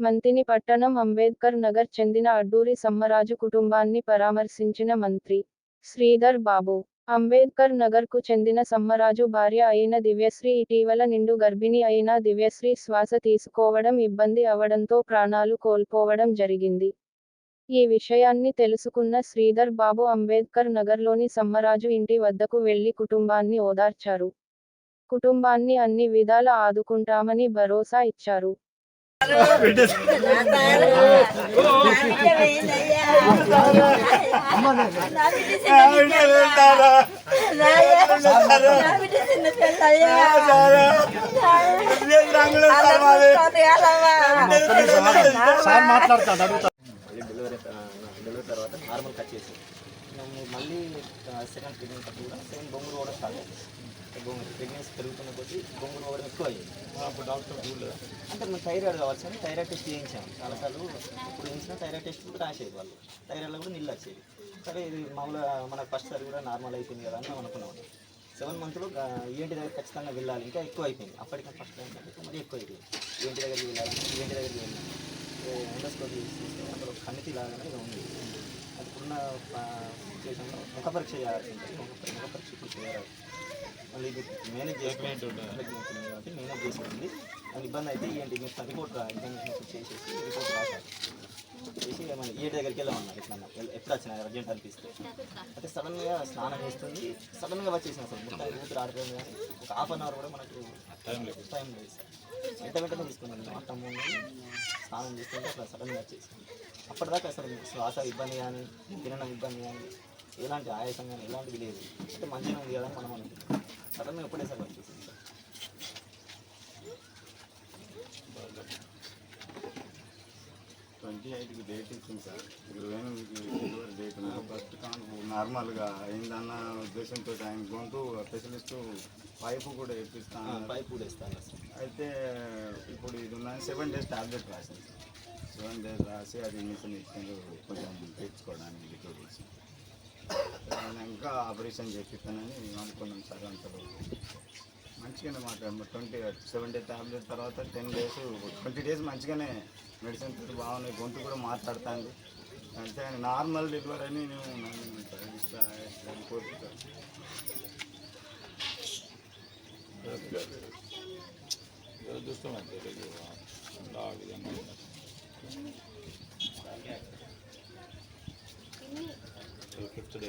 మంతిని పట్టణం అంబేద్కర్ నగర్ చెందిన అడ్డూరి సమ్మరాజు కుటుంబాన్ని పరామర్శించిన మంత్రి శ్రీధర్ బాబు. అంబేద్కర్ నగర్కు చెందిన సమ్మరాజు భార్య అయిన దివ్యశ్రీ ఇటీవల నిండు గర్భిణి అయిన దివ్యశ్రీ శ్వాస తీసుకోవడం ఇబ్బంది అవడంతో ప్రాణాలు కోల్పోవడం జరిగింది. ఈ విషయాన్ని తెలుసుకున్న శ్రీధర్ బాబు అంబేద్కర్ నగర్లోని సమ్మరాజు ఇంటి వద్దకు వెళ్ళి కుటుంబాన్ని ఓదార్చారు. కుటుంబాన్ని అన్ని విధాల ఆదుకుంటామని భరోసా ఇచ్చారు. సార్ మాట్లాడతాడు అడుగుతా డెలివరీ తర్వాత నార్మల్ కట్ చేసి మళ్ళీ సెకండ్ ప్రెగ్నెన్సీ కూడా సేమ్ బొంగులు పోవడం స్టార్ట్ అయింది. బొంగులు ప్రెగ్నెన్సీ పెరుగుతున్న కొద్దీ బొంగులు పోవడం ఎక్కువ అయ్యింది. అప్పుడు డాక్టర్ చూడలేదు అంటే మేము థైరాయిడ్ కావచ్చు అని థైరాయిడ్ టెస్ట్ చేయించాము. చాలాసార్లు ఇప్పుడు చేయించిన థైరాయిడ్ టెస్ట్ కూడా రాసేది వాళ్ళు. థైరాయిడ్లో కూడా నీళ్ళు వచ్చేది సరే ఇది మామూలుగా మనకు ఫస్ట్ సారి కూడా నార్మల్ అయిపోయింది కదా అని మేము అనుకున్నాం సెవెన్ మంత్లో ఏంటి దగ్గర ఖచ్చితంగా వెళ్ళాలి. ఇంకా ఎక్కువ అయిపోయింది. అప్పటికే ఫస్ట్ టైం కంటే మరి ఎక్కువ అయిపోయింది. ఏంటి దగ్గరికి వెళ్ళాలి ఏంటి దగ్గరికి వెళ్ళాలి. ఎండోస్కోపీ చూస్తే అందులో కణితి లాగానే ఉంది. ఇప్పుడున్న సిచ్యువేషన్లో ముఖ పరీక్ష చేయాల్సి ఉంటుంది ముఖ పరీ- ముఖ పరీక్ష ఇప్పుడు చేయాలి. మళ్ళీ ఇది మేనేజ్ చేసుకుంటుంది కాబట్టి మేనేజ్ చేసుకుంటుంది దాని ఇబ్బంది అయితే ఏంటి? మీరు రిపోర్ట్ రా ఎగ్జామినేషన్ చేసేసి రిపోర్ట్ రాశారు. చేసి ఏమన్నా ఏ దగ్గరికి వెళ్ళమన్నారు ఇట్లా ఎప్పుడు వచ్చినా అర్జెంట్ అనిపిస్తే. అయితే సడన్గా స్నానం చేస్తుంది. సడన్గా వచ్చేసిన అసలు మొత్తం ఊపిరి ఆడుతుంది కానీ ఒక హాఫ్ అన్ అవర్ కూడా మనకు టైం లేదు. టైం లేదు సార్. వెంట వెంటనే తీసుకున్నాను. అట్టం స్నానం చేస్తుంటే అట్లా సడన్గా వచ్చేసింది. అప్పటిదాకా అసలు మీకు శ్వాస ఇబ్బంది కానీ తినడం ఇబ్బంది కానీ ఎలాంటి ఆయాసం కానీ ఎలాంటివి లేదు. అంటే మంచిగా ఉంది కదా మనం అనుకుంటాం సడన్గా ఎప్పుడే సార్ వచ్చేసింది సార్. ట్వంటీ ఎయిట్కి డేట్ ఇచ్చింది సార్. ఇరవై ఎనిమిదికి డెలివరీ డేట్ ఫస్ట్ కాను నార్మల్గా అయిందన్న ఉద్దేశంతో ఆయన గొంతు స్పెషలిస్ట్ పైపు కూడా వేపిస్తాను. పైపు కూడా ఇస్తాను సార్. అయితే ఇప్పుడు ఇది ఉన్న సెవెన్ డేస్ టాబ్లెట్ రాసింది సెవెన్ డేస్ రాసి అది మిషన్ ఇచ్చిండ్రు కొంచెం తెచ్చుకోవడానికి లిక్విడ్ ఇచ్చి ఇంకా ఆపరేషన్ చేపిస్తానని అనుకున్నాం సార్ అంతలో మంచిగానే మాట్లాడాము ట్వంటీ సెవెన్ డే తర్వాత టెన్ డేస్ ట్వంటీ డేస్ మంచిగానే మెడిసిన్ తోటి బాగున్నాయి గొంతు కూడా మాట్లాడుతుంది అంటే నార్మల్ డెలివరీ అని నేను నమ్మినాను సార్ ఇట్లా ఆ విధంగా ఫిఫ్త్ డే